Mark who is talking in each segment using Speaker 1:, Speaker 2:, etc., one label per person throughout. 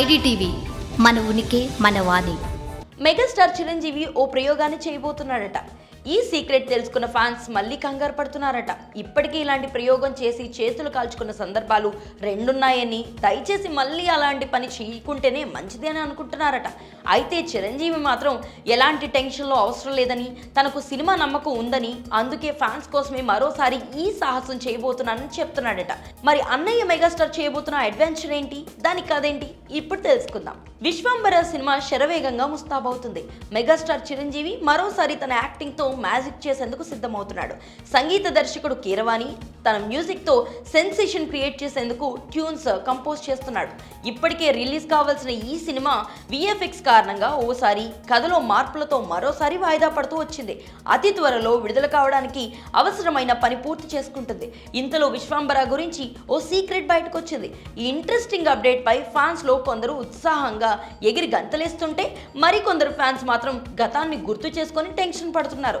Speaker 1: IDTV మన ఉనికి మన వాణి.
Speaker 2: మెగాస్టార్ చిరంజీవి ఓ ప్రయోగాన్ని చేయబోతున్నాడట. ఈ సీక్రెట్ తెలుసుకున్న ఫ్యాన్స్ మళ్ళీ కంగారు పడుతున్నారట. ఇప్పటికీ ఇలాంటి ప్రయోగం చేసి చేతులు కాల్చుకున్న సందర్భాలు రెండున్నాయని దయచేసి మళ్ళీ అలాంటి పని చేయకుంటేనే మంచిది అని అనుకుంటున్నారట. అయితే చిరంజీవి మాత్రం ఎలాంటి టెన్షన్లో అవసరం లేదని తనకు సినిమా నమ్మకం ఉందని అందుకే ఫ్యాన్స్ కోసమే మరోసారి ఈ సాహసం చేయబోతున్నానని చెప్తున్నాడట. మరి అన్నయ్య మెగాస్టార్ చేయబోతున్న అడ్వెంచర్ ఏంటి? దాని కదేంటి ఇప్పుడు తెలుసుకుందాం. విశ్వంబర సినిమా శరవేగంగా ముస్తాబవుతుంది. మెగాస్టార్ చిరంజీవి మరోసారి తన యాక్టింగ్తో మ్యాజిక్ చేసేందుకు సిద్ధమవుతున్నాడు. సంగీత దర్శకుడు కీరవాణి తన మ్యూజిక్తో సెన్సేషన్ క్రియేట్ చేసేందుకు ట్యూన్స్ కంపోజ్ చేస్తున్నాడు. ఇప్పటికే రిలీజ్ కావాల్సిన ఈ సినిమా విఎఫ్ఎక్స్ కారణంగా ఓసారి కథలో మార్పులతో మరోసారి వాయిదా పడుతూ వచ్చింది. అతి త్వరలో విడుదల కావడానికి అవసరమైన పని పూర్తి చేసుకుంటుంది. ఇంతలో విశ్వాంబర గురించి ఓ సీక్రెట్ బయటకు వచ్చింది ఈ ఇంట్రెస్టింగ్ అప్డేట్ పై లో కొందరు ఉత్సాహంగా ఎగిరి గంతలేస్తుంటే మరికొందరు ఫ్యాన్స్ మాత్రం గతాన్ని గుర్తు చేసుకొని టెన్షన్ పడుతున్నారు.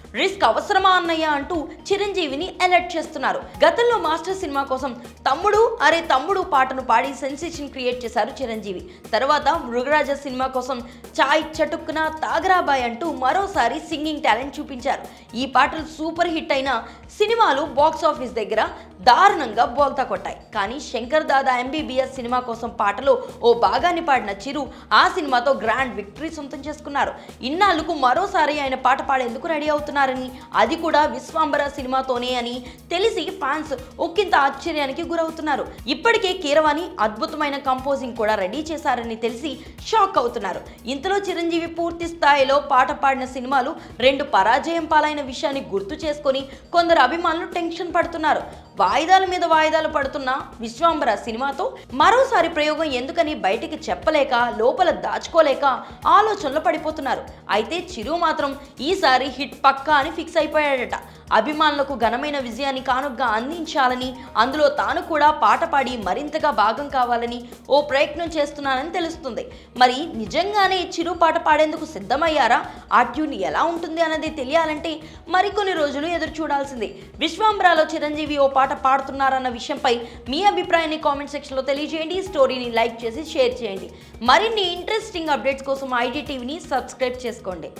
Speaker 2: రిస్క్ అవసరమా అన్నయ్య అంటూ చిరంజీవిని అలర్ట్ చేస్తున్నారు. గతంలో మాస్టర్ సినిమా కోసం తమ్ముడు అరే తమ్ముడు పాటను పాడి సెన్సేషన్ క్రియేట్ చేశారు చిరంజీవి. తర్వాత మృగరాజ సినిమా కోసం చాయ్ చటుక్కున తాగరాబాయ్ అంటూ మరోసారి సింగింగ్ టాలెంట్ చూపించారు. ఈ పాటలు సూపర్ హిట్ అయిన సినిమాలు బాక్స్ ఆఫీస్ దగ్గర దారుణంగా బోల్తా కొట్టాయి. కానీ శంకర్ దాదా ఎంబీబీఎస్ సినిమా కోసం పాటలో ఓ భాగాన్ని పాడిన చిరు ఆ సినిమాతో గ్రాండ్ విక్టరీ సొంతం చేసుకున్నారు. ఇన్నాళ్ళకు మరోసారి ఆయన పాట పాడేందుకు రెడీ అవుతున్నారు. చేస్తున్నారని అది కూడా విశ్వాంబర సినిమాతోనే అని తెలిసి ఫ్యాన్స్ ఒక్కింత ఆశ్చర్యానికి గురవుతున్నారు. ఇప్పటికే కీరవాణి అద్భుతమైన కంపోజింగ్ కూడా రెడీ చేశారని తెలిసి షాక్ అవుతున్నారు. ఇంతలో చిరంజీవి పూర్తి స్థాయిలో పాట పాడిన సినిమాలు రెండు పరాజయం పాలైన విషయాన్ని గుర్తు చేసుకొని కొందరు అభిమానులు టెన్షన్ పడుతున్నారు. వాయిదాల మీద వాయిదాలు పడుతున్న విశ్వాంబర సినిమాతో మరోసారి ప్రయోగం ఎందుకని బయటికి చెప్పలేక లోపల దాచుకోలేక ఆలోచనలో పడిపోతున్నారు. అయితే చిరు మాత్రం ఈసారి హిట్ పక్క అని ఫిక్స్ అయిపోయాడట. అభిమానులకు ఘనమైన విజయాన్ని కానుగ్గా అందించాలని అందులో తాను కూడా పాట పాడి మరింతగా భాగం కావాలని ఓ ప్రయత్నం చేస్తున్నానని తెలుస్తుంది. మరి నిజంగానే చిరు పాట పాడేందుకు సిద్ధమయ్యారా? ఆ ట్యూన్ ఎలా ఉంటుంది అన్నది తెలియాలంటే మరికొన్ని రోజులు ఎదురు చూడాల్సిందే. విశ్వాంబరాలో చిరంజీవి ఓ పాట పాడుతున్నారన్న విషయంపై మీ అభిప్రాయాన్ని కామెంట్ సెక్షన్లో తెలియజేయండి. ఈ స్టోరీని లైక్ చేసి షేర్ చేయండి. మరిన్ని ఇంట్రెస్టింగ్ అప్డేట్స్ కోసం ఐడి టీవీని సబ్స్క్రైబ్ చేసుకోండి.